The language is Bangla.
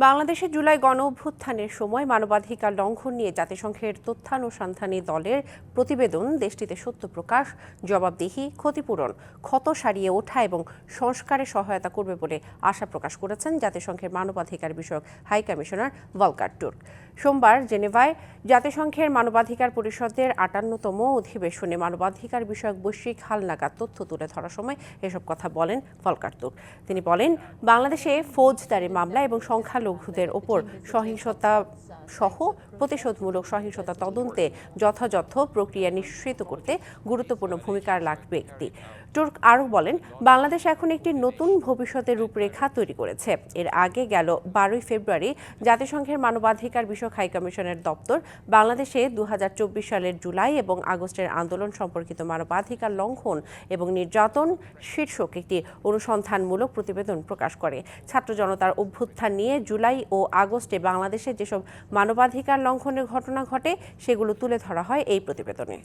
বাংলাদেশে জুলাই গণ অভ্যুত্থানের সময় মানবাধিকার লঙ্ঘন নিয়ে জাতিসংঘের তথ্যানুসন্ধানী দলের প্রতিবেদন দেশটিতে সত্য প্রকাশ, জবাবদিহি, ক্ষতিপূরণ, ক্ষত সারিয়ে ওঠা এবং সংস্কারে সহায়তা করবে বলে আশা প্রকাশ করেছেন জাতিসংঘের মানবাধিকার বিষয়ক হাই কমিশনার ভলকার টুর্ক সোমবার জেনেভায় জাতিসংঘের মানবাধিকার পরিষদের আটান্নতম অধিবেশনে মানবাধিকার বিষয়ক বৈশ্বিক হালনাগাদ তথ্য তুলে ধরার সময় এসব কথা বলেন ভলকার তুর্ক তিনি বলেন, বাংলাদেশে ফৌজদারি মামলা এবং সংখ্যালঘুদের ওপর সহিংসতা সহ প্রতিশোধমূলক সহিংসতা তদন্তে যথাযথ প্রক্রিয়া নিশ্চিত করতে গুরুত্বপূর্ণ ভূমিকা রাখবে একটি। তুর্ক আরও বলেন, বাংলাদেশ এখন একটি নতুন ভবিষ্যতের রূপরেখা তৈরি করেছে। এর আগে গেল বারোই ফেব্রুয়ারি জাতিসংঘের মানবাধিকার বিষয়ক হাইকমিশনের দপ্তর বাংলাদেশে দু হাজার চব্বিশ সালের জুলাই এবং আগস্টের আন্দোলন সম্পর্কিত মানবাধিকার লঙ্ঘন এবং নির্যাতন শীর্ষক একটি অনুসন্ধানমূলক প্রতিবেদন প্রকাশ করে। ছাত্র জনতার অভ্যুত্থান নিয়ে জুলাই ও আগস্টে বাংলাদেশে যেসব মানবাধিকার লঙ্ঘনের ঘটনা ঘটে, সেগুলো তুলে ধরা হয় এই প্রতিবেদনে।